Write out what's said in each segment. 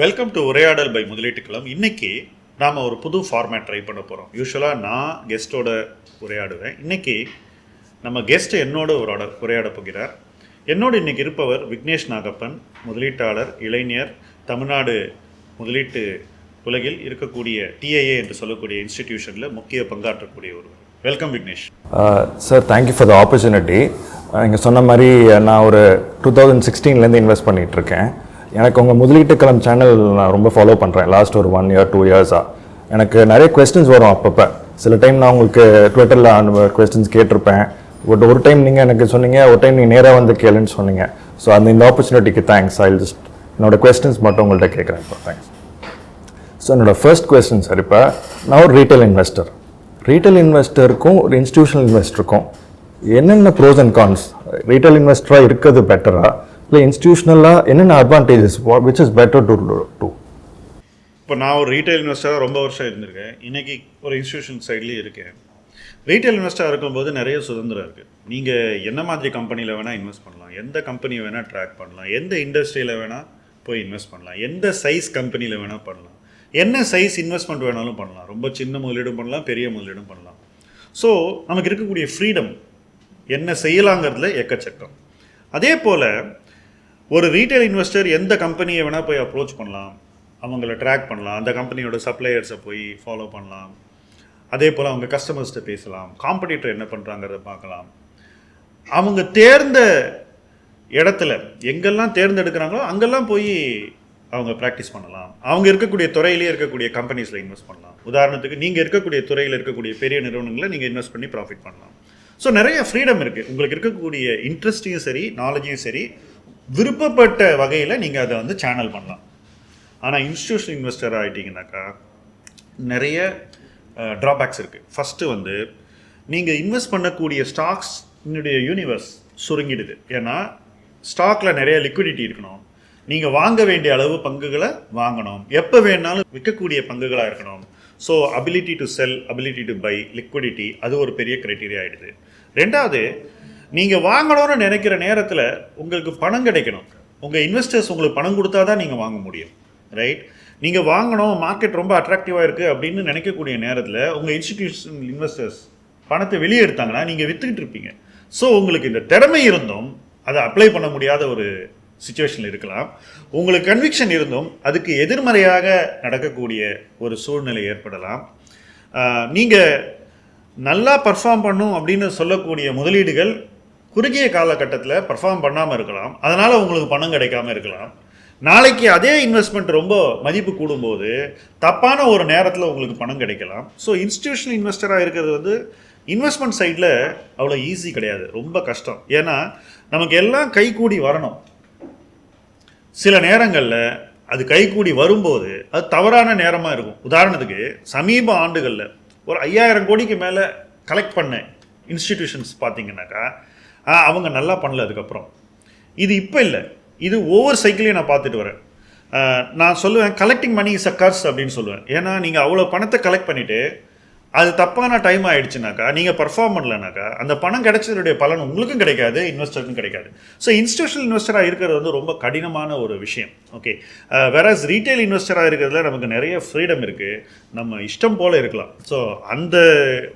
Welcome to உரையாடல் by Muthaleettukkalam. இன்னைக்கு நாம் ஒரு புது ஃபார்மேட் ட்ரை பண்ண போகிறோம் யூஸ்வலாக நான் கெஸ்ட்டோட உரையாடுவேன். இன்னைக்கு நம்ம கெஸ்ட் என்னோட உரையாட உரையாட போகிறார். என்னோடு இன்னைக்கு இருப்பவர் விக்னேஷ் நாகப்பன் முதலீட்டாளர் இளைஞர் தமிழ்நாடு முதலீட்டு உலகில் இருக்கக்கூடிய டிஐஏ என்று சொல்லக்கூடிய இன்ஸ்டிடியூஷனில் முக்கிய பங்காற்றக்கூடிய ஒருவர். Welcome Vignesh. Sir thank you for the opportunity நீங்கள் சொன்ன மாதிரி நான் ஒரு டூ தௌசண்ட் சிக்ஸ்டீன்லேருந்து இன்வெஸ்ட் பண்ணிகிட்ருக்கேன் இருக்கேன். எனக்கு உங்கள் முதலீட்டு கலம் சேனல் நான் ரொம்ப ஃபாலோ பண்ணுறேன் லாஸ்ட் ஒரு ஒன் இயர் டூ இயர்ஸாக எனக்கு நிறைய கொஸ்டின்ஸ் வரும் அப்பப்போ. சில டைம் நான் உங்களுக்கு ட்விட்டரில் கொஸ்டின்ஸ் கேட்டிருப்பேன். பட் ஒரு டைம் நீங்கள் எனக்கு சொன்னீங்க ஒரு டைம் நீங்கள் நேராக வந்து கேளுன்னு சொன்னீங்க. ஸோ அந்த இந்த ஆப்பர்ச்சுனிட்டிக்கு தேங்க்ஸ் ஐ ஜஸ்ட் என்னோட கொஸ்டின்ஸ் மட்டும் உங்கள்கிட்ட கேட்குறேன் இப்போ. தேங்க்ஸ் ஸோ என்னோட ஃபர்ஸ்ட் கொஸ்டின் சார் இப்போ நான் ஒரு ரீட்டைல் இன்வெஸ்டர் ரீட்டைல் இன்வெஸ்டருக்கும் ஒரு இன்ஸ்டியூஷனல் இன்வெஸ்டருக்கும் என்னென்ன ப்ரோஸ் அண்ட் கான்ஸ் ரீட்டைல் இன்வெஸ்டராக இருக்கிறது பெட்டரா இல்லை இன்ஸ்டியூஷனலாக என்னென்ன advantages which is better to do இப்போ நான் ஒரு ரீட்டைல் இன்வெஸ்டராக ரொம்ப வருஷம் இருந்திருக்கேன். இன்றைக்கி ஒரு இன்ஸ்டியூஷன் சைட்லேயும் இருக்கேன். ரீட்டைல் இன்வெஸ்டராக இருக்கும்போது நிறைய சுதந்திரம் இருக்குது நீங்கள் என்ன மாதிரி கம்பெனியில் வேணால் இன்வெஸ்ட் பண்ணலாம். எந்த கம்பெனியை வேணால் ட்ராக் பண்ணலாம். எந்த இண்டஸ்ட்ரியில் வேணால் போய் இன்வெஸ்ட் பண்ணலாம். எந்த சைஸ் கம்பெனியில் வேணால் பண்ணலாம். என்ன சைஸ் இன்வெஸ்ட்மெண்ட் வேணாலும் பண்ணலாம். ரொம்ப சின்ன முதலீடும் பண்ணலாம் பெரிய முதலீடும் பண்ணலாம். ஸோ நமக்கு இருக்கக்கூடிய ஃப்ரீடம் என்ன செய்யலாங்கிறதுல எக்கச்சக்கம் அதே போல் ஒரு ரீட்டைல் இன்வெஸ்டர் எந்த கம்பெனியை வேணால் போய் அப்ரோச் பண்ணலாம். அவங்கள ட்ராக் பண்ணலாம். அந்த கம்பெனியோட சப்ளையர்ஸை போய் ஃபாலோ பண்ணலாம். அதே போல் அவங்க கஸ்டமர்ஸ்கிட்ட பேசலாம். காம்படிட்டர் என்ன பண்ணுறாங்கிறத பார்க்கலாம். அவங்க தேர்ந்த இடத்துல எங்கெல்லாம் தேர்ந்தெடுக்கிறாங்களோ அங்கெல்லாம் போய் அவங்க ப்ராக்டிஸ் பண்ணலாம். அவங்க இருக்கக்கூடிய துறையிலே இருக்கக்கூடிய கம்பெனிஸில் இன்வெஸ்ட் பண்ணலாம். உதாரணத்துக்கு நீங்கள் இருக்கக்கூடிய துறையில் இருக்கக்கூடிய பெரிய நிறுவனங்களை நீங்கள் இன்வெஸ்ட் பண்ணி ப்ராஃபிட் பண்ணலாம். ஸோ நிறைய ஃப்ரீடம் இருக்குது உங்களுக்கு இருக்கக்கூடிய இன்ட்ரெஸ்ட்டையும் சரி நாலேஜையும் சரி விருப்பப்பட்ட வகையில் நீங்கள் அதை வந்து சேனல் பண்ணலாம். ஆனால் இன்ஸ்டியூஷன் இன்வெஸ்டர் ஆகிட்டீங்கன்னாக்கா நிறைய ட்ராபேக்ஸ் இருக்குது ஃபஸ்ட்டு வந்து நீங்கள் இன்வெஸ்ட் பண்ணக்கூடிய ஸ்டாக்ஸ் என்னுடைய யூனிவர்ஸ் சுருங்கிடுது. ஏன்னா ஸ்டாக்கில் நிறைய லிக்விடிட்டி இருக்கணும். நீங்கள் வாங்க வேண்டிய அளவு பங்குகளை வாங்கணும். எப்போ வேணாலும் விற்கக்கூடிய பங்குகளாக இருக்கணும். So ability to sell ability to buy liquidity அது ஒரு பெரிய க்ரைட்டீரியா ஆகிடுது ரெண்டாவது நீங்கள் வாங்கணும்னு நினைக்கிற நேரத்தில் உங்களுக்கு பணம் கிடைக்கணும். உங்கள் இன்வெஸ்டர்ஸ் உங்களுக்கு பணம் கொடுத்தா தான் நீங்கள் வாங்க முடியும். ரைட் நீங்கள் வாங்கணும் மார்க்கெட் ரொம்ப அட்ராக்டிவாக இருக்குது அப்படின்னு நினைக்கக்கூடிய நேரத்தில் உங்கள் இன்ஸ்டிடியூஷனல் இன்வெஸ்டர்ஸ் பணத்தை வெளியே எடுத்தாங்கன்னா நீங்கள் விற்றுக்கிட்டு இருப்பீங்க. ஸோ உங்களுக்கு இந்த திறமை இருந்தும் அதை அப்ளை பண்ண முடியாத ஒரு சுச்சுவேஷனில் இருக்கலாம். உங்களுக்கு கன்விக்ஷன் இருந்தும் அதுக்கு எதிர்மறையாக நடக்கக்கூடிய ஒரு சூழ்நிலை ஏற்படலாம். நீங்கள் நல்லா பர்ஃபார்ம் பண்ணும் அப்படின்னு சொல்லக்கூடிய முதலீடுகள் குறுகிய காலகட்டத்தில் பர்ஃபார்ம் பண்ணாமல் இருக்கலாம். அதனால் உங்களுக்கு பணம் கிடைக்காம இருக்கலாம். நாளைக்கு அதே இன்வெஸ்ட்மெண்ட் ரொம்ப மதிப்பு கூடும்போது தப்பான ஒரு நேரத்தில் உங்களுக்கு பணம் கிடைக்கலாம். ஸோ இன்ஸ்டிடியூஷனல் இன்வெஸ்டராக இருக்கிறது வந்து இன்வெஸ்ட்மெண்ட் சைடில் அவ்வளோ ஈஸி கிடையாது. ரொம்ப கஷ்டம். ஏன்னா நமக்கு எல்லாம் கைகூடி வரணும். சில நேரங்களில் அது கைகூடி வரும்போது அது தவறான நேரமாக இருக்கும். உதாரணத்துக்கு சமீப ஆண்டுகளில் ஒரு ஐயாயிரம் கோடிக்கு மேலே கலெக்ட் பண்ண இன்ஸ்டிடியூஷன்ஸ் பார்த்தீங்கன்னாக்கா அவங்க நல்லா பண்ணல அதுக்கப்புறம். இது இப்போ இல்லை. இது ஒவ்வொரு சைக்கிளையும் நான் பார்த்துட்டு வரேன். நான் சொல்லுவேன் கலெக்டிங் மணி இஸ் அ கர்ஸ் அப்படின்னு சொல்லுவேன். ஏன்னா நீங்கள் அவ்வளோ பணத்தை கலெக்ட் பண்ணிவிட்டு அது தப்பான டைம் ஆகிடுச்சுனாக்கா நீங்கள் பர்ஃபார்ம் பண்ணலனாக்கா அந்த பணம் கிடைச்சதுடைய பலன் உங்களுக்கும் கிடைக்காது இன்வெஸ்டருக்கும் கிடைக்காது. ஸோ இன்ஸ்டியூஷனல் இன்வெஸ்டராக இருக்கிறது வந்து ரொம்ப கடினமான ஒரு விஷயம். ஓகே வேறாஸ் ரீட்டைல் இன்வெஸ்டராக இருக்கிறதுல நமக்கு நிறைய ஃப்ரீடம் இருக்குது நம்ம இஷ்டம் போல் இருக்கலாம். ஸோ அந்த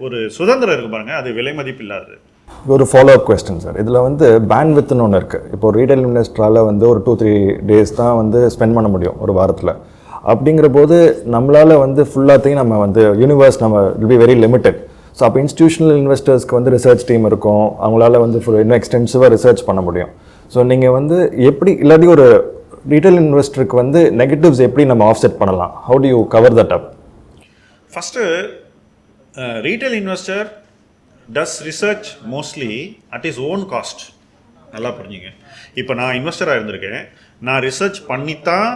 ஒரு சுதந்திரம் இருக்கு பாருங்கள் அது விலை மதிப்பு இல்லாதது ஒரு ஃபாலோ அப் கொஸ்டின் சார் இதில் வந்து பேன் வித்துன்னு ஒன்று இருக்குது இப்போ ரீட்டைல் இன்வெஸ்டரால் வந்து ஒரு டூ த்ரீ டேஸ் தான் வந்து ஸ்பெண்ட் பண்ண முடியும் ஒரு வாரத்தில். அப்படிங்கிற போது நம்மளால் வந்து ஃபுல்லாத்தையும் நம்ம வந்து யூனிவர்ஸ் நம்ம will be very limited so அப்போ இன்ஸ்டியூஷனல் இன்வெஸ்டர்ஸ்க்கு வந்து ரிசர்ச் டீம் இருக்கும். அவங்களால வந்து ஃபுல் இன்னும் எக்ஸ்டென்சிவாக ரிசர்ச் பண்ண முடியும். ஸோ நீங்கள் வந்து எப்படி இல்லாட்டி ஒரு ரீட்டைல் இன்வெஸ்டருக்கு வந்து நெகட்டிவ்ஸ் எப்படி நம்ம ஆஃப்செட் பண்ணலாம்? How do you cover that up first retail investor does research mostly at his own cost நல்லா புரிஞ்சுங்க. இப்போ நான் இன்வெஸ்டராக இருந்திருக்கேன். நான் ரிசர்ச் பண்ணித்தான்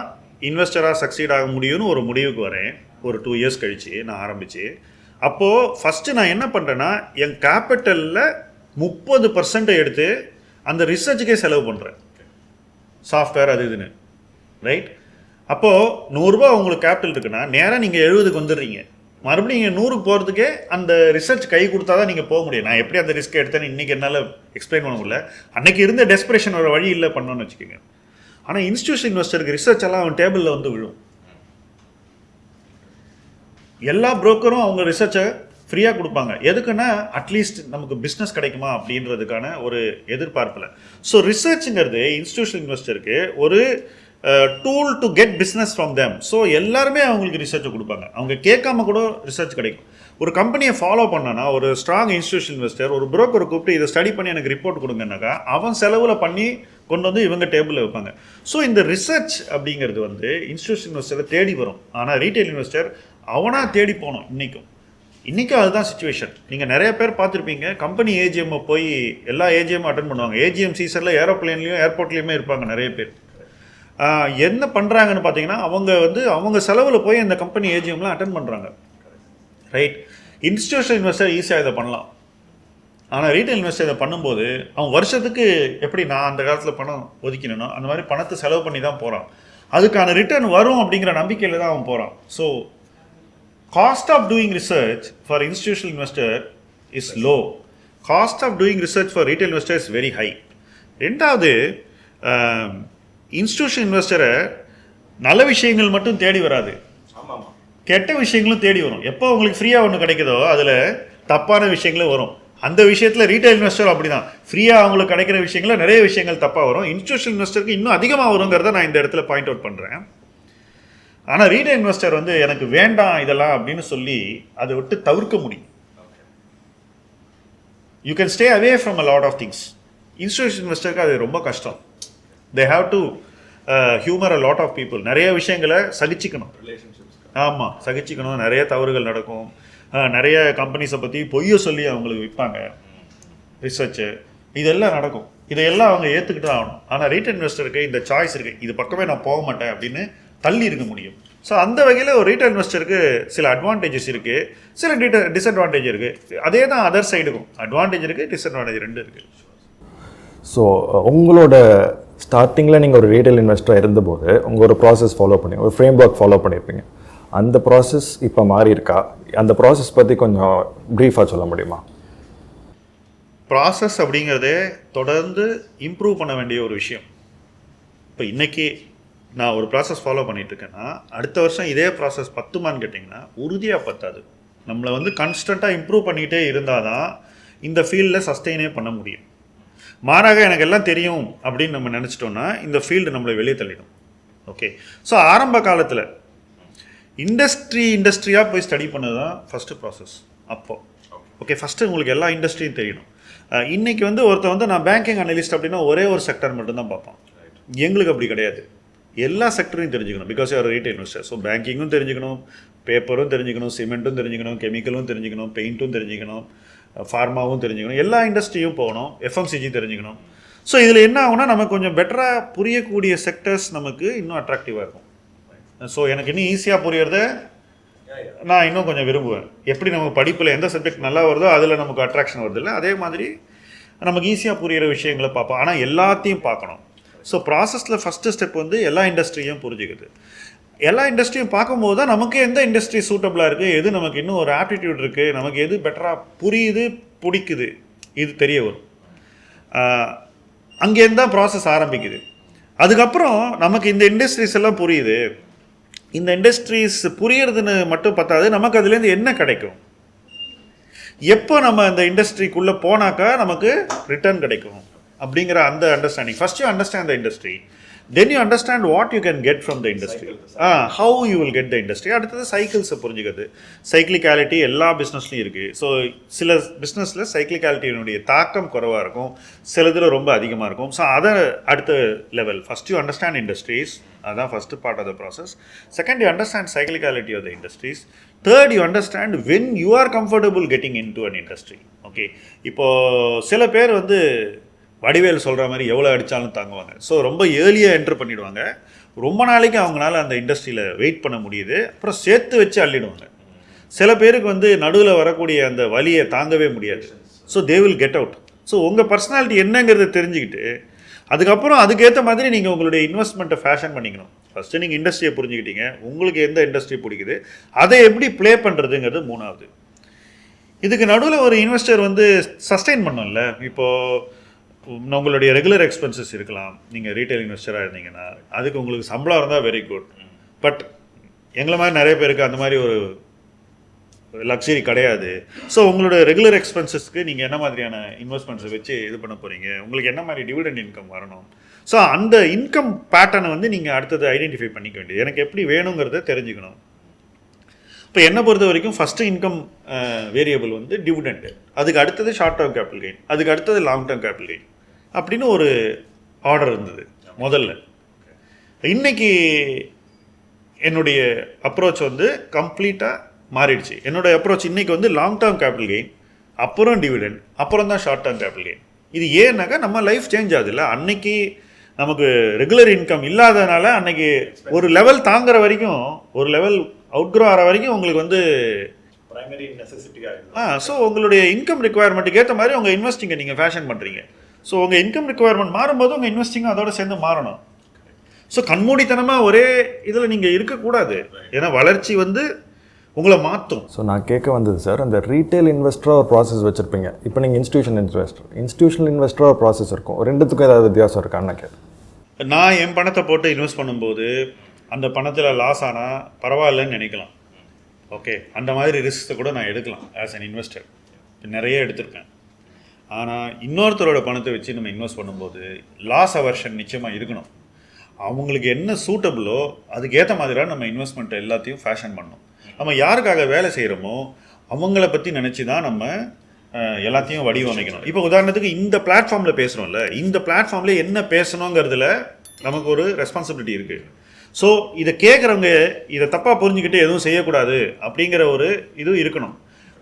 இன்வெஸ்டராக சக்சீட் ஆக முடியும்னு ஒரு முடிவுக்கு வரேன். ஒரு டூ இயர்ஸ் கழித்து நான் ஆரம்பித்து அப்போது ஃபஸ்ட்டு நான் என்ன பண்ணுறேன்னா என் கேபிட்டலில் முப்பது பர்சன்ட்டை எடுத்து அந்த ரிசர்ச்சுக்கே செலவு பண்ணுறேன் சாஃப்ட்வேர் அது இதுன்னு. ரைட் அப்போது நூறுரூபா உங்களுக்கு கேபிட்டல் இருக்குன்னா நேராக நீங்கள் எழுபதுக்கு வந்துடுறீங்க. மறுபடியும் நீங்கள் நூறுக்கு போகிறதுக்கே அந்த ரிசர்ச் கை கொடுத்தா தான் நீங்கள் போக முடியும். நான் எப்படி அந்த ரிஸ்க் எடுத்தேன்னு இன்றைக்கி என்னால் எக்ஸ்பிளைன் பண்ண முடியல. அன்னைக்கு இருந்த டெஸ்பிரேஷன் ஒரு வழி இல்லை பண்ணோன்னு வச்சுக்கோங்க. ஆனால் இன்ஸ்டியூஷன் இன்வெஸ்டருக்கு ரிசர்ச் எல்லாம் அவன் டேபிளில் வந்து விழும். எல்லா புரோக்கரும் அவங்க ரிசர்ச்சை ஃப்ரீயாக கொடுப்பாங்க. எதுக்குன்னா அட்லீஸ்ட் நமக்கு பிஸ்னஸ் கிடைக்குமா அப்படின்றதுக்கான ஒரு எதிர்பார்ப்பில். ஸோ ரிசர்ச்சுங்கிறது இன்ஸ்டியூஷன் இன்வெஸ்டருக்கு ஒரு tool to get business from them so எல்லாருமே அவங்களுக்கு ரிசர்ச்சை கொடுப்பாங்க. அவங்க கேட்காம கூட ரிசர்ச் கிடைக்கும். ஒரு கம்பெனியை ஃபாலோ பண்ணனா ஒரு ஸ்ட்ராங் இன்ஸ்டியூஷன் இன்வெஸ்டர் ஒரு புரோக்கரை கூப்பிட்டு இதை ஸ்டடி பண்ணி எனக்கு ரிப்போர்ட் கொடுங்கன்னாக்கா அவன் செலவில் பண்ணி கொண்டு வந்து இவங்க டேபிளில் வைப்பாங்க. ஸோ இந்த ரிசர்ச் அப்படிங்கிறது வந்து இன்ஸ்டியூஷன் இன்வெஸ்டரை தேடி வரும். ஆனால் ரீட்டைல் இன்வெஸ்டர் அவனாக தேடி போகணும் இன்றைக்கும் இன்றைக்கும் அதுதான் சுச்சுவேஷன் நீங்கள் நிறைய பேர் பார்த்துருப்பீங்க. கம்பெனி ஏஜிஎம்மை போய் எல்லா ஏஜிஎம்மும் அட்டன் பண்ணுவாங்க. ஏஜிஎம் சீசனில் ஏரோப்ளேன்லேயும் ஏர்போர்ட்லேயுமே இருப்பாங்க நிறைய பேர். என்ன பண்ணுறாங்கன்னு பார்த்தீங்கன்னா அவங்க வந்து அவங்க செலவில் போய் அந்த கம்பெனி ஏஜிஎம்லாம் அட்டன் பண்ணுறாங்க ரைட் இன்ஸ்டியூஷனல் இன்வெஸ்டர் ஈஸியாக இதை பண்ணலாம். ஆனால் ரீட்டைல் இன்வெஸ்டர் இதை பண்ணும்போது அவன் வருஷத்துக்கு எப்படி நான் அந்த காலத்தில் பணம் ஒதுக்கினனோ அந்த மாதிரி பணத்தை செலவு பண்ணி தான் போகிறான் அதுக்கான ரிட்டர்ன் வரும் அப்படிங்கிற நம்பிக்கையில் தான் அவன் போகிறான் so cost of doing research for institutional investor is low cost of doing research for retail investor is very high ரெண்டாவது இன்ஸ்டியூஷன் இன்வெஸ்டரை நல்ல விஷயங்கள் மட்டும் தேடி வராது. கெட்ட விஷயங்களும் தேடி வரும். எப்போ உங்களுக்கு ஃப்ரீயாக ஒன்று கிடைக்குதோ அதில் தப்பான விஷயங்களும் வரும். அந்த விஷயத்தில் ரீட்டைல் இன்வெஸ்டர் அப்படிதான். ஃப்ரீயாக அவங்களுக்கு கிடைக்கிற விஷயங்கள நிறைய விஷயங்கள் தப்பாக வரும். இன்ஸ்டியூஷன் இன்வெஸ்டருக்கு இன்னும் அதிகமாக வருங்கிறத நான் இந்த இடத்துல பாயிண்ட் அவுட் பண்ணுறேன் ஆனால் ரீட்டைல் இன்வெஸ்டர் வந்து எனக்கு வேண்டாம் இதெல்லாம் அப்படின்னு சொல்லி அதை விட்டு தவிர்க்க முடியும். You can stay away from a lot of things institution இன்வெஸ்டருக்கு அது ரொம்ப கஷ்டம். They have to humour a lot of people நிறைய விஷயங்களை சகிச்சுக்கணும். ஆமாம் சகிச்சுக்கணும். நிறைய தவறுகள் நடக்கும். நிறைய கம்பெனிஸை பற்றி பொய்யை சொல்லி அவங்களுக்கு விற்பாங்க. ரிசர்ச்சு இதெல்லாம் நடக்கும். இதையெல்லாம் அவங்க ஏற்றுக்கிட்டு தான் ஆகணும். ஆனால் ரீட்டைல் இன்வெஸ்டருக்கு இந்த சாய்ஸ் இருக்குது இது பக்கமே நான் போக மாட்டேன் அப்படின்னு தள்ளி இருக்க முடியும். ஸோ அந்த வகையில் ஒரு ரீட்டைல் இன்வெஸ்டருக்கு சில அட்வான்டேஜஸ் இருக்குது சில டிட டிஸ்அட்வான்டேஜ் இருக்குது அதே தான் அதர் சைடுக்கும் அட்வான்டேஜ் இருக்குது டிஸ்அட்வான்டேஜ் ரெண்டு இருக்குது ஸோ உங்களோட ஸ்டார்டிங்கில் நீங்கள் ஒரு ரீட்டைல் இன்வெஸ்டராக இருந்தபோது உங்கள் ஒரு ப்ராசஸ் ஃபாலோ பண்ணி ஒரு ஃப்ரேம் ஒர்க் ஃபாலோ பண்ணியிருப்பீங்க. அந்த ப்ராசஸ் இப்போ மாறி இருக்கா அந்த ப்ராசஸ் பற்றி கொஞ்சம் ப்ரீஃபாக சொல்ல முடியுமா? ப்ராசஸ் அப்படிங்கிறதே தொடர்ந்து இம்ப்ரூவ் பண்ண வேண்டிய ஒரு விஷயம். இப்போ இன்றைக்கி நான் ஒரு ப்ராசஸ் ஃபாலோ பண்ணிகிட்ருக்கேன்னா அடுத்த வருஷம் இதே ப்ராசஸ் பத்துமான்னு கேட்டிங்கன்னா உறுதியாக பத்தாது. நம்மளை வந்து கன்ஸ்டண்ட்டாக இம்ப்ரூவ் பண்ணிக்கிட்டே இருந்தால் தான் இந்த ஃபீல்டில் சஸ்டெயினே பண்ண முடியும். மாறாக எனக்கு எல்லாம் தெரியும் அப்படின்னு நம்ம நினச்சிட்டோன்னா இந்த ஃபீல்டு நம்மளை வெளியே தள்ளிடும். ஓகே ஸோ ஆரம்ப காலத்தில் இண்டஸ்ட்ரி இண்டஸ்ட்ரியாக போய் ஸ்டடி பண்ணது தான் ஃபஸ்ட்டு ப்ராசஸ் அப்போ. ஓகே ஃபஸ்ட்டு உங்களுக்கு எல்லா இண்டஸ்ட்ரியும் தெரியணும் இன்றைக்கி வந்து ஒருத்தன் வந்து நான் பேங்கிங் அனலிஸ்ட் அப்படின்னா ஒரே ஒரு செக்டர் மட்டும்தான் பார்ப்பான். எங்களுக்கு அப்படி கிடையாது. எல்லா செக்டரையும் தெரிஞ்சுக்கணும். Because you're retail investor so பேங்கிங்கும் தெரிஞ்சுக்கணும் பேப்பரும் தெரிஞ்சுக்கணும் சிமெண்ட்டும் தெரிஞ்சுக்கணும் கெமிக்கலும் தெரிஞ்சுக்கணும் பெயிண்ட்டும் தெரிஞ்சுக்கணும். ஃபார்மாவும் தெரிஞ்சுக்கணும். எல்லா இண்டஸ்ட்ரியும் போகணும். எஃப்எம்சிஜி தெரிஞ்சுக்கணும். ஸோ இதில் என்ன ஆகும்னா நமக்கு கொஞ்சம் பெட்டராக புரியக்கூடிய செக்டர்ஸ் நமக்கு இன்னும் அட்ராக்டிவாக இருக்கும். ஸோ எனக்கு இன்னும் ஈஸியாக புரியறத நான் இன்னும் கொஞ்சம் விரும்புவேன். எப்படி நமக்கு படிப்பில் எந்த சப்ஜெக்ட் நல்லா வருதோ அதில் நமக்கு அட்ராக்ஷன் வருது இல்லை அதே மாதிரி நமக்கு ஈஸியாக புரிகிற விஷயங்களை பார்ப்போம். ஆனால் எல்லாத்தையும் பார்க்கணும். ஸோ ப்ராசஸில் ஃபஸ்ட்டு ஸ்டெப் வந்து எல்லா இண்டஸ்ட்ரியும் புரிஞ்சுக்கிது எல்லா இண்டஸ்ட்ரியும் பார்க்கும்போது தான் நமக்கு எந்த இண்டஸ்ட்ரி சூட்டபுளாக இருக்குது எது நமக்கு இன்னும் ஒரு ஆப்டிடியூட் இருக்குது நமக்கு எது பெட்டராக புரியுது பிடிக்குது இது தெரிய வரும். அங்கேருந்து தான் ப்ராசஸ் ஆரம்பிக்குது. அதுக்கப்புறம் நமக்கு இந்த இண்டஸ்ட்ரீஸ் எல்லாம் புரியுது. இந்த இண்டஸ்ட்ரீஸ் புரியறதுன்னு மட்டும் பார்த்தாது நமக்கு அதுலேருந்து என்ன கிடைக்கும்? எப்போ நம்ம அந்த இண்டஸ்ட்ரிக்குள்ளே போனாக்கா நமக்கு ரிட்டர்ன் கிடைக்கும்? அப்படிங்கிற அந்த understanding first understand the industry then you understand what you can get from the industry uh how you will get the industry அடுத்தது சைக்கிள்ஸை புரிஞ்சுக்கிறது. சைக்கிளிகாலிட்டி எல்லா பிஸ்னஸ்லையும் இருக்குது ஸோ சில பிஸ்னஸில் சைக்கிளிகாலிட்டியினுடைய தாக்கம் குறைவாக இருக்கும். சிலதில் ரொம்ப அதிகமாக இருக்கும். ஸோ அதை அடுத்த level first you understand industries அதான் first part of the process second you understand cyclicality of the industries third you understand when you are comfortable getting in to an industry okay இப்போது சில பேர் வந்து வடிவேல் சொல்கிற மாதிரி எவ்வளோ அடித்தாலும் தாங்குவாங்க. ஸோ ரொம்ப ஏர்லியாக என்ட்ரு பண்ணிவிடுவாங்க ரொம்ப நாளைக்கு அவங்களால அந்த இண்டஸ்ட்ரியில் வெயிட் பண்ண முடியுது. அப்புறம் சேர்த்து வச்சு அள்ளிடுவாங்க. சில பேருக்கு வந்து நடுவில் வரக்கூடிய அந்த வலியை தாங்கவே முடியாது. So they will get out so உங்கள் பர்சனாலிட்டி என்னங்கிறத தெரிஞ்சுக்கிட்டு அதுக்கப்புறம் அதுக்கேற்ற மாதிரி நீங்கள் உங்களுடைய இன்வெஸ்ட்மெண்ட்டை ஃபேஷன் பண்ணிக்கணும். ஃபஸ்ட்டு நீங்கள் இண்டஸ்ட்ரியை புரிஞ்சுக்கிட்டீங்க. உங்களுக்கு எந்த இண்டஸ்ட்ரி பிடிக்குது அதை எப்படி ப்ளே பண்ணுறதுங்கிறது மூணாவது. இதுக்கு நடுவில் ஒரு இன்வெஸ்டர் வந்து சஸ்டெயின் பண்ணோம்ல இப்போது உங்களுடைய ரெகுலர் எக்ஸ்பென்சஸ் இருக்கலாம். நீங்கள் ரீட்டைல் இன்வெஸ்டராக இருந்தீங்கன்னா அதுக்கு உங்களுக்கு சம்பளம் இருந்தால் வெரி குட் பட் எங்களை மாதிரி நிறைய பேருக்கு அந்த மாதிரி ஒரு லக்ஸரி கிடையாது. ஸோ உங்களோட ரெகுலர் எக்ஸ்பென்சஸ்க்கு நீங்கள் என்ன மாதிரியான இன்வெஸ்ட்மெண்ட்ஸை வச்சு இது பண்ண போகிறீங்க உங்களுக்கு என்ன மாதிரி டிவிடெண்ட் இன்கம் வரணும்? ஸோ அந்த இன்கம் பேட்டர்னை வந்து நீங்கள் அடுத்தது ஐடென்டிஃபை பண்ணிக்க வேண்டியது. எனக்கு எப்படி வேணுங்கிறத தெரிஞ்சுக்கணும். இப்போ என்னை பொறுத்த வரைக்கும் ஃபஸ்ட்டு இன்கம் வேரியபிள் வந்து டிவிடெண்ட் அதுக்கு அடுத்தது ஷார்ட் டேர்ம் கேபிட்டல் கெயின் அதுக்கு அடுத்தது லாங் டேர்ம் கேபிட்டல் கெயின் அப்படின்னு ஒரு ஆர்டர் இருந்தது முதல்ல. இன்னைக்கு என்னுடைய அப்ரோச் வந்து கம்ப்ளீட்டாக மாறிடுச்சு. என்னோடய அப்ரோச் இன்னைக்கு வந்து லாங் டேர்ம் கேபிட்டல் கெயின் அப்புறம் டிவிடெண்ட் அப்புறம் தான் ஷார்ட் டேர்ம் கேபிட்டல் கெயின் இது ஏன்னாக்கா நம்ம லைஃப் சேஞ்ச் ஆகுதுல்ல. அன்னைக்கு நமக்கு ரெகுலர் இன்கம் இல்லாதனால அன்னைக்கு ஒரு லெவல் தாங்குற வரைக்கும் ஒரு லெவல் அவுட்க்ரோ ஆகிற வரைக்கும் உங்களுக்கு வந்து பிரைமரி நெசசிட்டி ஆகிடும் ஆ ஸோ உங்களுடைய இன்கம் ரிக்குவயர்மெண்ட்டுக்கு ஏற்ற மாதிரி உங்கள் இன்வெஸ்டிங்கை நீங்கள் ஃபேஷன் பண்ணுறீங்க ஸோ உங்கள் இன்கம் ரிக்குவயர்மெண்ட் மாறும்போது உங்கள் இன்வெஸ்டிங்கும் அதோட சேர்ந்து மாறணும். ஸோ கண்மூடித்தனமாக ஒரே இதில் நீங்கள் இருக்கக்கூடாது. ஏன்னா வளர்ச்சி வந்து உங்களை மாற்றும் ஸோ நான் கேட்க வந்தது சார் அந்த ரீட்டைல் இன்வெஸ்டராக ஒரு ப்ராசஸ் வச்சுருப்பீங்க. இப்போ நீங்கள் இன்ஸ்டியூஷன் இன்வெஸ்டர் இன்ஸ்டியூஷனல் இன்வெஸ்டராக ஒரு ப்ராசஸ் இருக்கும். ரெண்டுத்துக்கும் ஏதாவது வித்தியாசம் இருக்கான்னு கேட்டேன். நான் என் பணத்தை போட்டு இன்வெஸ்ட் பண்ணும்போது அந்த பணத்தில் லாஸ் ஆனால் பரவாயில்லன்னு நினைக்கலாம். ஓகே அந்த மாதிரி ரிஸ்க்கை கூட நான் எடுக்கலாம் ஆஸ் அன் இன்வெஸ்டர் நிறைய எடுத்திருக்கேன். ஆனால் இன்னொருத்தரோட பணத்தை வச்சு நம்ம இன்வெஸ்ட் பண்ணும்போது லாஸ் அவர்ஷன் நிச்சயமாக இருக்கணும். அவங்களுக்கு என்ன சூட்டபிளோ அதுக்கேற்ற மாதிரியான நம்ம இன்வெஸ்ட்மெண்ட் எல்லாத்தையும் ஃபேஷன் பண்ணணும். நம்ம யாருக்காக வேலை செய்கிறோமோ அவங்கள பற்றி நினச்சி தான் நம்ம எல்லாத்தையும் வடிவமைக்கணும். இப்போ உதாரணத்துக்கு இந்த பிளாட்ஃபார்மில் பேசுகிறோம்ல இந்த பிளாட்ஃபார்ம்லேயே என்ன பேசணுங்கிறதுல நமக்கு ஒரு ரெஸ்பான்சிபிலிட்டி இருக்குது ஸோ இதை கேட்குறவங்க இதை தப்பாக புரிஞ்சுக்கிட்டு எதுவும் செய்யக்கூடாது அப்படிங்கிற ஒரு இது இருக்கணும்.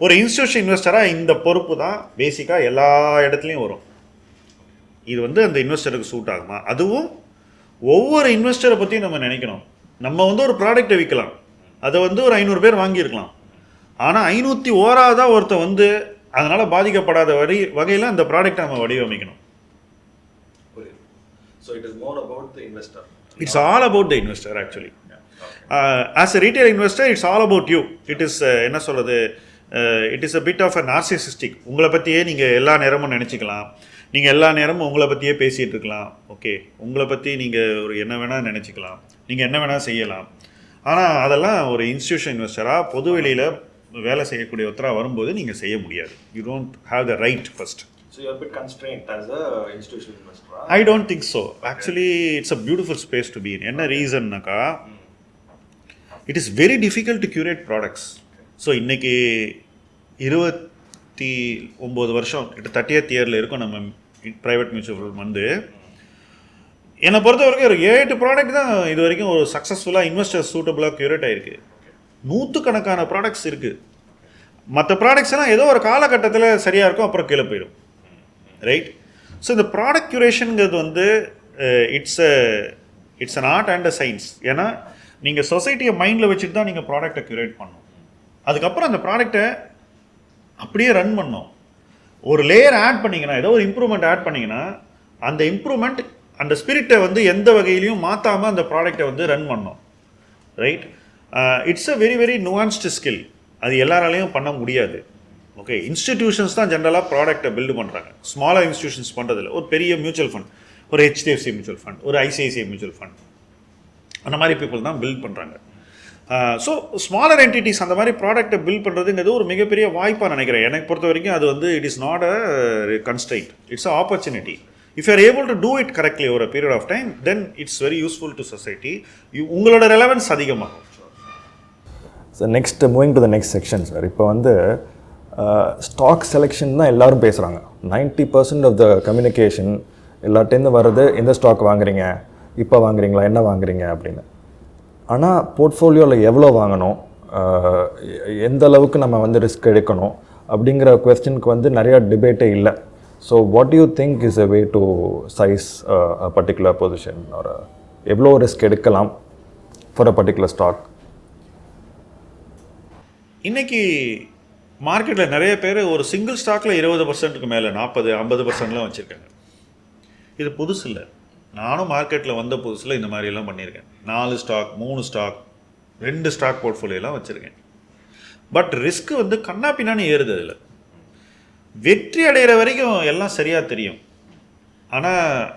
ஒரு இன்ஸ்டியூஷன் இன்வெஸ்டராக இந்த பொறுப்பு தான் பேசிக்காக எல்லா இடத்துலையும் வரும். இது வந்து அந்த இன்வெஸ்டருக்கு சூட் ஆகுமா? அதுவும் ஒவ்வொரு இன்வெஸ்டரை பற்றியும் நம்ம நினைக்கணும். நம்ம வந்து ஒரு ப்ராடக்ட்டை விற்கலாம் அதை வந்து ஒரு ஐநூறு பேர் வாங்கியிருக்கலாம். ஆனால் ஐநூற்றி ஓராவதா ஒருத்தன் வந்து அதனால் பாதிக்கப்படாத வரி வகையில் அந்த ப்ராடக்ட்டை நம்ம வடிவமைக்கணும். So it is more about the investor it's all about the investor actually as a retail investor it's all about you it is என்ன சொல்கிறது it is a bit of a narcissistic உங்களை பற்றியே நீங்கள் எல்லா நேரமும் நினச்சிக்கலாம். நீங்கள் எல்லா நேரமும் உங்களை பற்றியே பேசிகிட்டு இருக்கலாம். ஓகே உங்களை பற்றி நீங்கள் ஒரு என்ன வேணால் நினச்சிக்கலாம். நீங்கள் என்ன வேணால் செய்யலாம். ஆனால் அதெல்லாம் ஒரு இன்ஸ்டியூஷன் இன்வெஸ்டராக பொது வெளியில் வேலை செய்யக்கூடிய ஒருத்தராக வரும்போது நீங்கள் செய்ய முடியாது. You don't have the right first so you bit constraint as a institution இன்வெஸ்டரா I don't think so actually it's a beautiful space to be என்ன ரீசன்னாக்கா it is very difficult to curate products so இன்னைக்கு இருபத்தி ஒம்பது வருஷம் கிட்ட thirtieth இயரில் இருக்கும் நம்ம private mutual fund வந்து. என்னை பொறுத்த வரைக்கும் ஒரு ஏழு ப்ராடக்ட் தான் இது வரைக்கும் ஒரு சக்ஸஸ்ஃபுல்லாக இன்வெஸ்டர் சூட்டபுளாக கியூரேட் ஆயிருக்கு. நூற்றுக்கணக்கான ப்ராடக்ட்ஸ் இருக்குது மற்ற ப்ராடக்ட்ஸ் எல்லாம் ஏதோ ஒரு காலகட்டத்தில் சரியாக இருக்கும் அப்புறம் கீழே போயிடும். ரைட் ஸோ இந்த ப்ராடக்ட் க்யூரேஷனுங்கிறது வந்து it's a it's an art and a science ஏன்னா நீங்கள் சொசைட்டியை மைண்டில் வச்சுட்டு தான் நீங்கள் ப்ராடக்ட்டை க்யூரேட் பண்ணணும். அதுக்கப்புறம் அந்த ப்ராடக்ட்டை அப்படியே ரன் பண்ணோம் ஒரு லேயர் ஆட் பண்ணிங்கன்னா ஏதோ ஒரு இம்ப்ரூவ்மெண்ட் ஆட் பண்ணிங்கன்னா அந்த இம்ப்ரூவ்மெண்ட் அந்த ஸ்பிரிட்டை வந்து எந்த வகையிலையும் மாற்றாமல் அந்த ப்ராடக்ட்டை வந்து ரன் பண்ணோம் right it's a very very nuanced skill அது எல்லாராலையும் பண்ண முடியாது. ஓகே இன்ஸ்டிடியூஷன்ஸ் தான் ஜென்ரலாக ப்ராடக்ட்டை பில்டு பண்ணுறாங்க ஸ்மாலர் இன்ஸ்டிடியூஷன்ஸ் பண்ணுறதில்ல ஒரு பெரிய மியூச்சுவல் ஃபண்ட் ஒரு ஹெச்டிஎஃப்சி மியூச்சுவல் ஃபண்ட் ஒரு ஐசிஐசிஐ மியூச்சுவல் ஃபண்ட் அந்த மாதிரி பீப்புள் தான் பில்ட் பண்ணுறாங்க ஸோ ஸ்மாலர் என்டிட்டிஸ் அந்த மாதிரி ப்ராடக்ட்டை பில்ட் பண்ணுறதுங்கிறது ஒரு மிகப்பெரிய வாய்ப்பாக நினைக்கிறேன். எனக்கு பொறுத்த வரைக்கும் அது வந்து it is not a constraint it's a opportunity if you are able to do it correctly ஒரு period of time then it's very useful to society உங்களோட ரெலவன்ஸ் அதிகமாகும். Sir next moving to the next section sir இப்போ வந்து stock selection தான் எல்லாரும் பேசுகிறாங்க 90% percent of the communication எல்லாட்டேருந்து வர்றது எந்த ஸ்டாக் வாங்குறீங்க? இப்போ வாங்குறீங்களா? என்ன வாங்குறீங்க? அப்படின்னு. ஆனால் போர்ட்ஃபோலியோவில் எவ்வளோ வாங்கணும்? எந்த அளவுக்கு நம்ம வந்து ரிஸ்க் எடுக்கணும்? அப்படிங்கிற கொஸ்டினுக்கு வந்து நிறையா டிபேட்டே இல்லை. So what you think is a way to size particular position ஒரு எவ்வளோ ரிஸ்க் எடுக்கலாம் ஃபார் அ பர்டிகுலர் ஸ்டாக் இன்னைக்கு மார்க்கெட்டில் நிறைய பேர் ஒரு சிங்கிள் ஸ்டாக்கில் இருபது பர்சன்ட்டுக்கு மேலே நாற்பது ஐம்பது பர்சன்ட்லாம் வச்சுருக்காங்க. இது புதுசு இல்லை. நானும் மார்க்கெட்டில் வந்த புதுசில் இந்த மாதிரிலாம் பண்ணியிருக்கேன். நாலு ஸ்டாக் மூணு ஸ்டாக் ரெண்டு ஸ்டாக் போர்ட்ஃபோலியோலாம் வச்சுருக்கேன். பட் ரிஸ்க்கு வந்து கண்ணா பின்னான்னு ஏறுது அதில். வெற்றி அடைகிற வரைக்கும் எல்லாம் சரியாக தெரியும். ஆனால்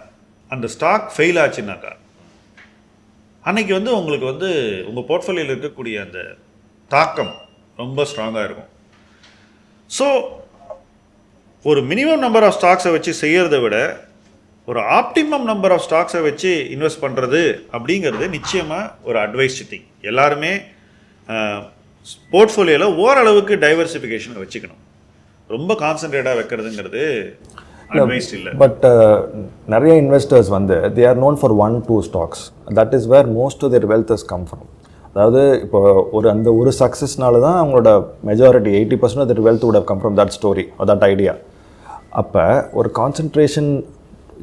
அந்த ஸ்டாக் ஃபெயில் ஆச்சுன்னாக்கா அன்னைக்கு வந்து உங்களுக்கு வந்து உங்கள் போர்ட்ஃபோலியோவில் இருக்கக்கூடிய அந்த தாக்கம் ரொம்ப ஸ்ட்ராங்காக இருக்கும். ஸோ ஒரு மினிமம் நம்பர் ஆஃப் ஸ்டாக்ஸை வச்சு செய்யறதை விட ஒரு ஆப்டிமம் நம்பர் ஆஃப் ஸ்டாக்ஸை வச்சு இன்வெஸ்ட் பண்ணுறது அப்படிங்கிறது நிச்சயமாக ஒரு அட்வைஸ் திங் எல்லாருமே போர்ட்ஃபோலியோவில் ஓரளவுக்கு டைவர்சிஃபிகேஷன் வச்சுக்கணும். ரொம்ப கான்சன்ட்ரேட்டாக வைக்கிறதுங்கிறது அட்வைஸ் இல்லை. பட் நிறைய இன்வெஸ்டர்ஸ் வந்து they are known for one two stocks that is where most of their wealth has come from அதாவது இப்போ ஒரு அந்த ஒரு சக்ஸஸ்னால தான் அவங்களோட மெஜாரிட்டி எயிட்டி பர்சன்ட் அது wealth would have come story that story idea அப்போ ஒரு கான்சன்ட்ரேஷன்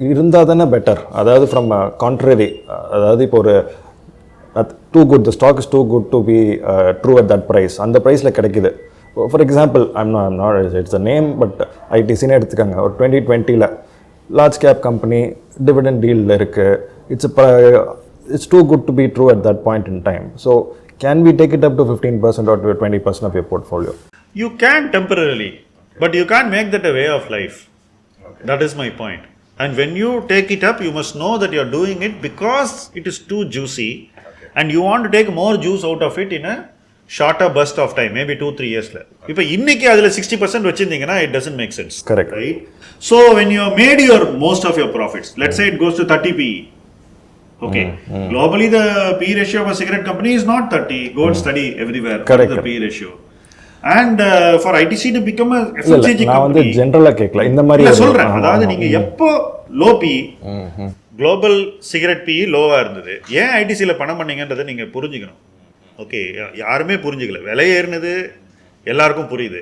இருந்தால் தானே பெட்டர் அதாவது ஃப்ரம் கான்ட்ரரி அதாவது இப்போ ஒரு too good the stock is too good to be true at that price அந்த ப்ரைஸில் கிடைக்குது. For example I'm not it's a name but ஐடிசின்னு எடுத்துக்கோங்க. ஒரு டுவெண்ட்டி டுவெண்ட்டியில் லார்ஜ் கேப் கம்பெனி டிவிடெண்ட் டீலில் இருக்குது it's It's too good to be true at that point in time so can we take it up to fifteen percent or twenty percent of your portfolio You can temporarily, but you can't make that a way of life. That is my point. And when you take it up, you must know that you are doing it because it is too juicy and you want to take more juice out of it in a shorter burst of time, maybe two, three yearsல இப்போ இன்னைக்கு அதில் sixty percent வச்சிருந்தீங்கன்னா it doesn't make sense. Correct. Right? So when you have made your most of your profits, let's say it goes to 30 PE. Okay. Globally, the PE ratio of a cigarette company is not 30. Go and study everywhere. what Correct, is the PE ratio. And for ITC to become a இல்லை FMCG நான் வந்து. ஜென்ரலாக கேட்கல இந்த மாதிரி சொல்றேன் அதாவது. நீங்க எப்போ low P global cigarette P லோவா இருந்தது ஏன் ஐடிசியில் பணம் பண்ணீங்கன்றதை நீங்க புரிஞ்சுக்கணும் ஓகே யாருமே புரிஞ்சுக்கல விலை ஏறினது எல்லாருக்கும் புரியுது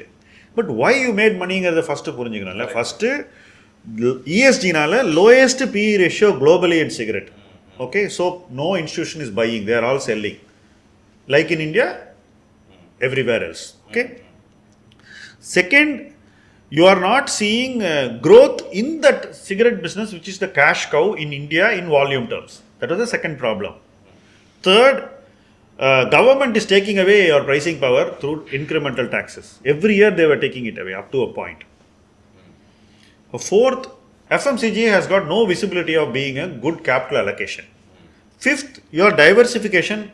பட் ஒய் யூ மேட் மணிங்கிறத ஃபர்ஸ்ட் புரிஞ்சுக்கணும்ல first இஎஸ்டினால lowest P ratio globally in cigarette Okay, so no institution is buying, they are all selling. Like in India, everywhere else. Okay. Second, you are not seeing uh, growth in that cigarette business, which is the cash cow in India in volume terms. That was the second problem. Third, uh, government is taking away your pricing power through incremental taxes. Every year they were taking it away up to a point. Fourth, FMCG has got no visibility of being a good capital allocation. Fifth, your diversification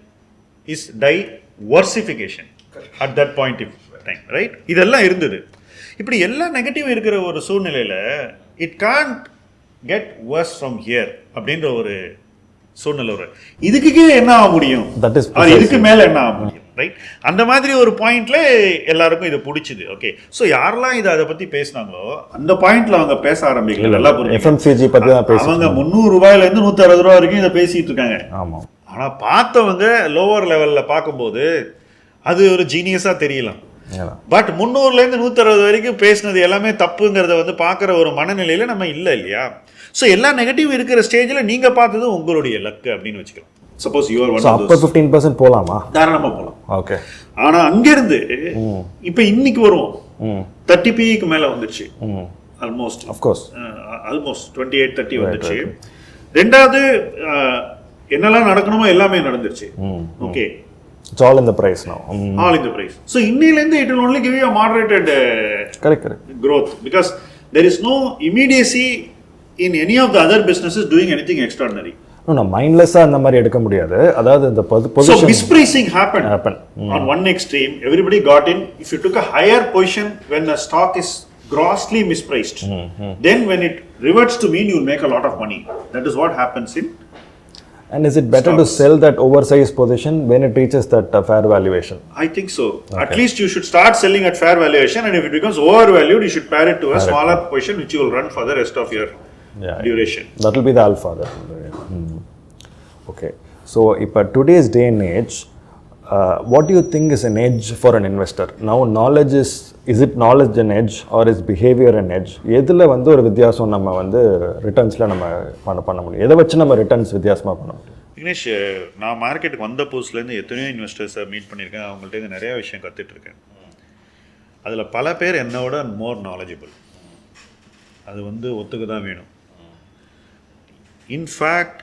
is diversification at that point in time, right? இதெல்லாம் இருந்தது இப்படி எல்லா negative இருக்கிற ஒரு சூழ்நிலையில் it can't get worse from here அப்படின்ற ஒரு சூழ்நிலை ஒரு இதுக்கு என்ன ஆக முடியும் That is அது இதுக்கு மேல என்ன ஆக முடியும் ரைட் அந்த மாதிரி ஒரு பாயிண்ட்ல எல்லாருக்கும் இது பிடிச்சது ஓகே ஸோ யாரெல்லாம் இதை அதை பத்தி பேசுனாங்களோ அந்த பாயிண்ட்ல அவங்க பேச ஆரம்பிக்கல நல்லா. எஃப்எம்சிஜி பற்றி தான் பேசி அவங்க முந்நூறு ரூபாயில இருந்து நூத்தி அறுபது ரூபா வரைக்கும் இதை பேசிட்டு இருக்காங்க. ஆமாம் ஆனா பார்த்தவங்க லோவர் லெவல்ல பார்க்கும்போது அது ஒரு ஜீனியஸா தெரியலாம். பட் முந்நூறுல இருந்து நூத்தி அறுபது வரைக்கும் பேசினது எல்லாமே தப்புங்கிறத வந்து பார்க்குற ஒரு மனநிலையில நம்ம இல்லை இல்லையா? ஸோ எல்லா நெகட்டிவ் இருக்கிற ஸ்டேஜில் நீங்க பார்த்தது உங்களுடைய லக்கு அப்படின்னு வச்சுக்கலாம். சப்போஸ் யுவர் ஸோ ஒன் அப்போ ஃபிஃப்டீன் பர்சன்ட் போகலாமா தாராளமா போகலாம் ஓகே ஆனா அங்கிருந்து இப்ப இன்னைக்கு வருவோம். தேர்ட்டி பிக்கு மேல வந்துருச்சு. ம். Almost of course almost twenty eight thirty வந்துருச்சு ரெண்டாவது என்னெல்லாம் நடக்கணுமோ எல்லாமே நடந்துருச்சு. ஓகே இட்ஸ் ஆல் இந்த ப்ரைஸ் நான் ம். All in the price so இன்னிலேருந்து it give you a moderated uh, correct correct growth because there is no immediacy in any of the other businesses doing anything extraordinary. நான் மைண்ட்லெஸ்ஸாக அந்த மாதிரி எடுக்க முடியாது அதாவது இந்த position mispricing happened. Happen. On one extreme, everybody got in. If you took a higher position when a stock is grossly mispriced, then when it reverts to mean, you'll make a lot of money. That is what happens in. And is it better to sell that over size position when it reaches that fair valuation I think so. At least you should start selling at fair valuation, and if it becomes overvalued, you should pair it to a smaller position which you will run for the rest of your Yeah. duration. That will be the alpha that okay so இப்போ today's day and age what you think is an edge for an investor now knowledge is is it knowledge an edge or is behaviour an edge எதில் வந்து ஒரு வித்தியாசம் நம்ம வந்து ரிட்டர்ன்ஸில் நம்ம பண்ண பண்ண முடியும்? எதை வச்சு நம்ம ரிட்டர்ன்ஸ் வித்தியாசமாக பண்ண முடியும்? விக்னேஷ் நான் மார்க்கெட்டுக்கு வந்த புதுசுலேருந்து எத்தனையோ இன்வெஸ்டர்ஸை மீட் பண்ணியிருக்கேன். அவங்கள்ட்ட இருந்து நிறைய விஷயம் கற்றுட்ருக்கேன் அதில் பல பேர் என்னோட மோர் நாலேஜபிள் அது வந்து ஒத்துக்க தான் வேணும். இன்ஃபேக்ட்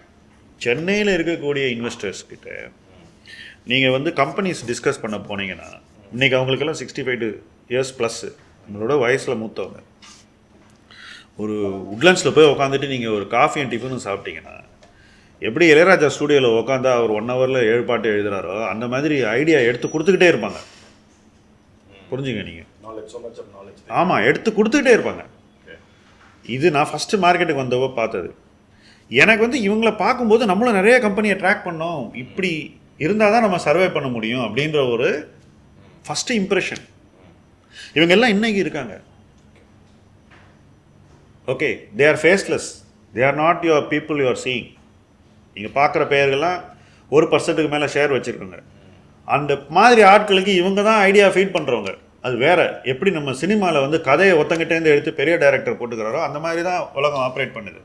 சென்னையில் இருக்கக்கூடிய இன்வெஸ்டர்ஸ் கிட்ட நீங்கள் வந்து கம்பெனிஸ் டிஸ்கஸ் பண்ண போனீங்கன்னா இன்றைக்கி அவங்களுக்கெல்லாம் சிக்ஸ்டி ஃபைவ் இயர்ஸ் ப்ளஸ்ஸு நம்மளோட வயசில் மூத்தவங்க. ஒரு உட்லண்ட்ஸில் போய் உட்காந்துட்டு நீங்கள் ஒரு காஃபி அண்ட் டிஃபனும் சாப்பிட்டீங்கன்னா எப்படி இளையராஜா ஸ்டூடியோவில் உட்காந்தா அவர் ஒன் ஹவரில் ஏழு பாட்டு எழுதுறாரோ அந்த மாதிரி ஐடியா எடுத்து கொடுத்துக்கிட்டே இருப்பாங்க. புரிஞ்சுங்க நீங்கள். ஆமாம் எடுத்து கொடுத்துக்கிட்டே இருப்பாங்க. இது நான் ஃபஸ்ட்டு மார்க்கெட்டுக்கு வந்தப்போ பார்த்தது. எனக்கு வந்து இவங்களை பார்க்கும்போது நம்மளும் நிறைய கம்பெனியை ட்ராக் பண்ணோம். இப்படி இருந்தால் தான் நம்ம சர்வே பண்ண முடியும் அப்படின்ற ஒரு ஃபஸ்ட்டு இம்ப்ரெஷன் இவங்க எல்லாம் இன்னைக்கு இருக்காங்க. Okay they are faceless they are not your people your seeing நீங்கள் பார்க்குற பெயர்கள்லாம் ஒரு பர்சன்ட்டுக்கு மேலே ஷேர் வச்சுருக்கோங்க. அந்த மாதிரி ஆட்களுக்கு இவங்க தான் ஐடியா ஃபீட் பண்ணுறவங்க அது வேற. எப்படி நம்ம சினிமாவில் வந்து கதையை ஒத்தங்கிட்டேருந்து எடுத்து பெரிய டைரக்டர் போட்டுக்கிறாரோ அந்த மாதிரி தான் உலகம் ஆப்ரேட் பண்ணுது.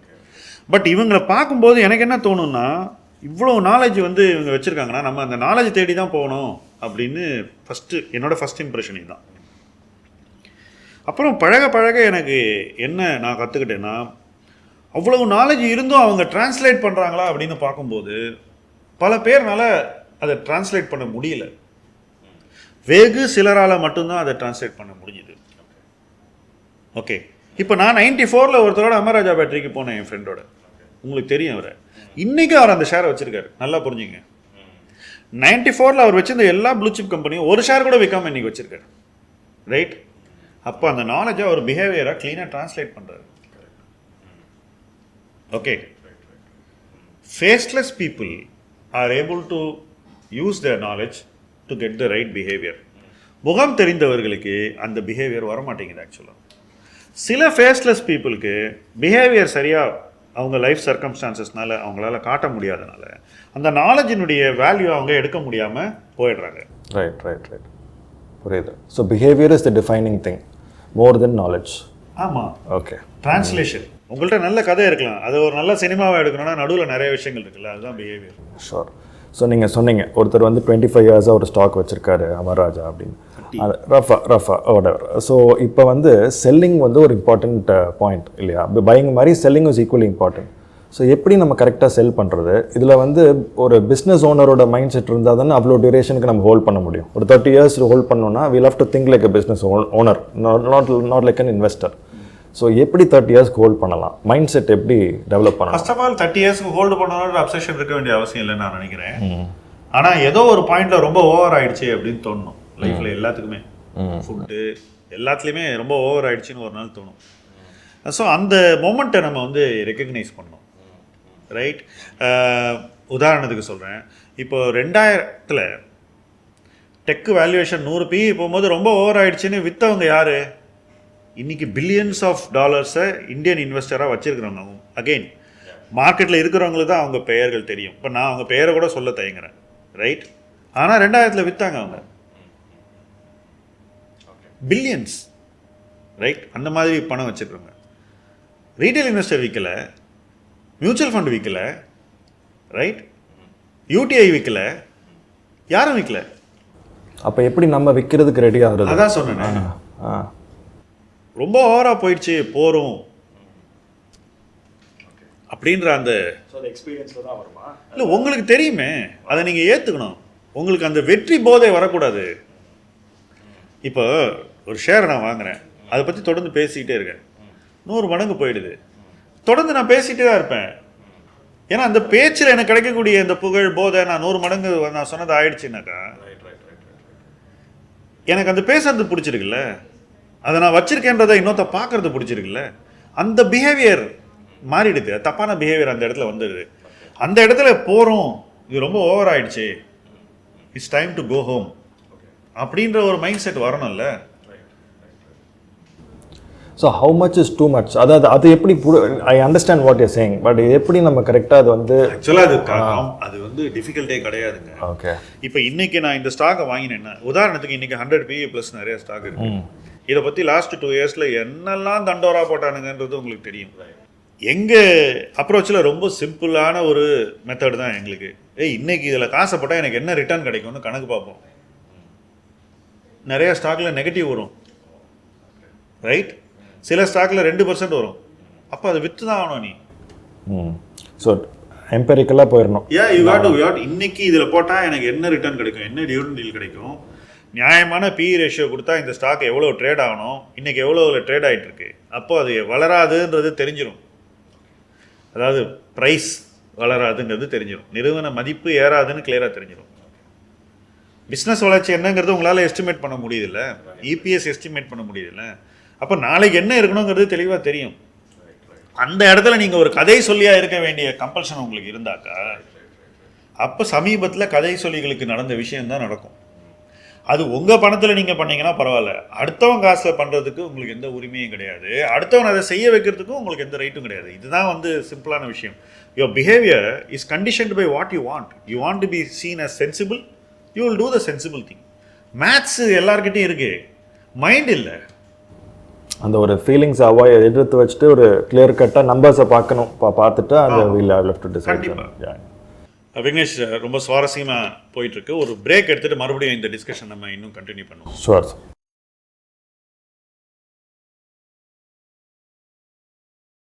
பட் இவங்களை பார்க்கும்போது எனக்கு என்ன தோணும்னா இவ்வளோ நாலேஜ் வந்து இவங்க வச்சுருக்காங்கன்னா நம்ம அந்த நாலேஜ் தேடி தான் போகணும் அப்படின்னு ஃபஸ்ட்டு என்னோட ஃபஸ்ட் இம்ப்ரெஷன் இதுதான். அப்புறம் பழக பழக எனக்கு என்ன நான் கற்றுக்கிட்டேன்னா அவ்வளவு நாலேஜ் இருந்தும் அவங்க டிரான்ஸ்லேட் பண்ணுறாங்களா அப்படின்னு பார்க்கும்போது பல பேர்னால அதை டிரான்ஸ்லேட் பண்ண முடியல. வெகு சிலரால் மட்டும்தான் அதை டிரான்ஸ்லேட் பண்ண முடிஞ்சுது. ஓகே இப்போ நான் நைன்டி ஃபோரில் ஒருத்தரோட அமராஜா பேட்டரிக்கு போனேன் என் ஃப்ரெண்டோட உங்களுக்கு தெரியும் அவரை. இன்றைக்கும் அவர் அந்த ஷேரை வச்சுருக்காரு. நல்லா புரிஞ்சுங்க. நைன்டி ஃபோரில் அவர் வச்சிருந்த எல்லா ப்ளூச்சிப் கம்பெனியும் ஒரு ஷேர் கூட விற்காம இன்னைக்கு வச்சுருக்காரு. ரைட் அப்போ அந்த நாலேஜை அவர் பிஹேவியராக க்ளீனாக ட்ரான்ஸ்லேட் பண்ணுறாரு okay faceless people are able to use the knowledge to get the right behaviour முகம் தெரிந்தவர்களுக்கு அந்த பிஹேவியர் வரமாட்டேங்குது ஆக்சுவலாக சில ஃபேஸ்லெஸ் பீப்புளுக்கு பிஹேவியர் சரியாக அவங்க லைஃப் சர்க்கம்ஸ்டான்சஸ்னால அவங்களால காட்ட முடியாதனால அந்த நாலேஜினுடைய வேல்யூ அவங்க எடுக்க முடியாமல் போயிடுறாங்க. ரைட் ரைட் ரைட் புரியுது. So behaviour is the defining thing more then knowledge ஆமாம் ஓகே டிரான்ஸ்லேஷன் உங்கள்கிட்ட நல்ல கதை இருக்கலாம். அது ஒரு நல்ல சினிமாவை எடுக்கணும்னா நடுவில் நிறைய விஷயங்கள் இருக்குல்ல அதுதான் பிஹேவியர் ஷோர் ஸோ நீங்கள் சொன்னீங்க. ஒருத்தர் வந்து டுவெண்ட்டி ஃபைவ் இயர்ஸாக ஒரு ஸ்டாக் வச்சுருக்காரு அமர்ராஜா அப்படின்னு. அது ரஃபா ரஃபா whatever. ஸோ இப்போ வந்து செல்லிங் வந்து ஒரு இம்பார்ட்டண்ட் பாயிண்ட் இல்லையா? பையிங் மாதிரி selling is equally important so எப்படி நம்ம கரெக்டாக செல் பண்ணுறது இதில் வந்து ஒரு பிஸ்னஸ் ஓனரோட மைண்ட் செட் இருந்தால் தானே அவ்வளோ டியூரேஷனுக்கு நம்ம ஹோல்ட் பண்ண முடியும். ஒரு தேர்ட்டி இயர்ஸ் ஹோல்ட் பண்ணோம்னா we love to think like a business owner not not like an investor so எப்படி தேர்ட்டி இயர்ஸ்க்கு ஹோல்ட் பண்ணலாம்? மைண்ட் செட் எப்படி டெவலப் பண்ணலாம்? ஃபர்ஸ்ட் ஆஃப் ஆல் தேர்ட்டி இயர்ஸ்க்கு ஹோல்டு பண்ணணுன்ற அப்சஷன் இருக்க வேண்டிய அவசியம் இல்லைன்னு நான் நினைக்கிறேன். ஆனால் ஏதோ ஒரு பாயிண்ட்ல ரொம்ப ஓவர் ஆயிடுச்சு அப்படின்னு தோணும். லைஃப்ல எல்லாத்துக்குமே. ஃபுட்டு எல்லாத்துலேயுமே ரொம்ப ஓவர் ஆயிடுச்சுன்னு ஒரு நாள் தோணும். ஸோ அந்த மொமெண்ட்டை நம்ம வந்து ரெக்கக்னைஸ் பண்ணோம் ரைட் உதாரணத்துக்கு சொல்கிறேன் இப்போ ரெண்டாயிரத்தில் டெக் வேல்யூவேஷன் நூறு பி போகும்போது ரொம்ப ஓவர் ஆயிடுச்சுன்னு விற்றவங்க யாரு? இன்னைக்கு பில்லியன்ஸ் ஆஃப் டாலர்ஸை இந்தியன் இன்வெஸ்டராக வச்சிருக்கிறவங்க அகெயின் மார்க்கெட்டில் இருக்கிறவங்களுக்கு தான் அவங்க பெயர்கள் தெரியும். இப்போ நான் அவங்க பெயரை கூட சொல்ல தயங்குறேன். ரைட் ஆனால் ரெண்டாயிரத்தில் விற்றாங்க அவங்க. பில்லியன்ஸ் ரைட் அந்த மாதிரி பணம் வச்சுருக்கவங்க. ரீட்டைல் இன்வெஸ்டர் விற்கல மியூச்சுவல் ஃபண்ட் விற்கல ரைட் யூடிஐ விற்கல யாரும் விற்கல அப்போ எப்படி நம்ம விற்கிறதுக்கு ரெடி ஆகுறது? அதான் சொன்னேன் ரொம்ப ஓவராக போயிடுச்சு போகிறோம் அப்படின்ற அந்த எக்ஸ்பீரியன்ஸில் தான் வருமா? இல்லை உங்களுக்கு தெரியுமே. அதை நீங்கள் ஏற்றுக்கணும் உங்களுக்கு அந்த வெற்றி போதை வரக்கூடாது. இப்போ ஒரு ஷேரை நான் வாங்குறேன். அதை பற்றி தொடர்ந்து பேசிக்கிட்டே இருக்கேன். நூறு மடங்கு போயிடுது. தொடர்ந்து நான் பேசிகிட்டே தான் இருப்பேன். ஏன்னா அந்த பேச்சில் எனக்கு கிடைக்கக்கூடிய இந்த புகழ் போதை நான் நூறு மடங்கு நான் சொன்னது ஆயிடுச்சுனாக்கா ரைட் ரைட் ரைட் எனக்கு அந்த பேசுறது பிடிச்சிருக்குல்ல. அதை நான் வச்சிருக்கேன்றதை இன்னொருத்த பார்க்கறது பிடிச்சிருக்குல்ல. அந்த பிஹேவியர் மாறிடுது. தப்பான பிஹேவியர் அந்த இடத்துல வந்துடுது. அந்த இடத்துல போகிறோம் இது ரொம்ப ஓவர் ஆயிடுச்சு. It's time to go home அப்படின்ற ஒரு மைண்ட் செட் வரணும்ல. So how much is too much அதாவது அது எப்படி I understand what you saying but எப்படி நம்ம கரெக்டாக அது வந்து ஆக்சுவலாக அது அது வந்து டிஃபிகல்ட்டே கிடையாதுங்க. ஓகே இப்போ இன்னைக்கு நான் இந்த ஸ்டாக்கை வாங்கினேன்னா உதாரணத்துக்கு இன்னைக்கு ஹண்ட்ரட் பிஏ ப்ளஸ் நிறைய ஸ்டாக் இருக்கு. இதை பற்றி லாஸ்ட் டூ இயர்ஸில் என்னெல்லாம் தண்டோரா போட்டானுங்கன்றது உங்களுக்கு தெரியும். எங்கள் அப்ரோச்சில் ரொம்ப சிம்பிளான ஒரு மெத்தட் தான் எங்களுக்கு. ஏய் இன்னைக்கு இதில் காசை போட்டால் எனக்கு என்ன ரிட்டர்ன் கிடைக்கும்னு கணக்கு பார்ப்போம். நிறைய ஸ்டாக்கில் நெகட்டிவ் வரும். ரைட் சில ஸ்டாக்கில் ரெண்டு பர்சன்ட் வரும். அப்போ அதை விற்று தான் ஆகணும் நீ. ஸோ எம்பெரிக்கலாக போயிடணும் ஏன் யூ காட் டு யூ இன்னைக்கு இதில் போட்டால் எனக்கு என்ன ரிட்டர்ன் கிடைக்கும்? என்ன டிவிடன் டீல் கிடைக்கும்? நியாயமான பி ரேஷியோ கொடுத்தா இந்த ஸ்டாக் எவ்வளோ ட்ரேட் ஆகணும்? இன்னைக்கு எவ்வளோ ட்ரேட் ஆகிட்டு இருக்கு? அப்போ அது வளராதுன்றது தெரிஞ்சிடும் அதாவது ப்ரைஸ் வளராதுங்கிறது தெரிஞ்சிடும் நிறுவன மதிப்பு ஏறாதுன்னு கிளியராக தெரிஞ்சிடும் பிஸ்னஸ் வளர்ச்சி என்னங்கிறது உங்களால் எஸ்டிமேட் பண்ண முடியுதுல்ல? இபிஎஸ் எஸ்டிமேட் பண்ண முடியுதுல்ல? அப்போ நாளைக்கு என்ன இருக்கணுங்கிறது தெளிவாக தெரியும். அந்த இடத்துல நீங்கள் ஒரு கதை சொல்லியாக இருக்க வேண்டிய கம்பல்ஷன் உங்களுக்கு இருந்தாக்கா அப்போ சமீபத்தில் கதை சொல்லிகளுக்கு நடந்த விஷயந்தான் நடக்கும். அது உங்கள் பணத்தில் நீங்கள் பண்ணீங்கன்னா பரவாயில்ல. அடுத்தவன் காசில் பண்ணுறதுக்கு உங்களுக்கு எந்த உரிமையும் கிடையாது. அடுத்தவன் அதை செய்ய வைக்கிறதுக்கும் உங்களுக்கு எந்த ரைட்டும் கிடையாது. இதுதான் வந்து சிம்பிளான விஷயம். Your behaviour is conditioned by what you want you want to be seen as sensible you will do the sensible thing maths எல்லாருக்கிட்டையும் இருக்குது மைண்ட் இல்லை. அந்த ஒரு ஃபீலிங்ஸ் அவாய்ட் எதிர்த்து வச்சுட்டு ஒரு கிளியர் கட்டாக நம்பர்ஸை பார்க்கணும். பா பார்த்துட்டு அந்த we'll have left to decide. Vignesh ரொம்ப சுவாரஸ்யமாக போயிட்டு இருக்கு. ஒரு பிரேக் எடுத்துட்டு மறுபடியும் இந்த டிஸ்கஷன் நம்ம இன்னும் கண்டினியூ பண்ணுவோம். ஷுவர்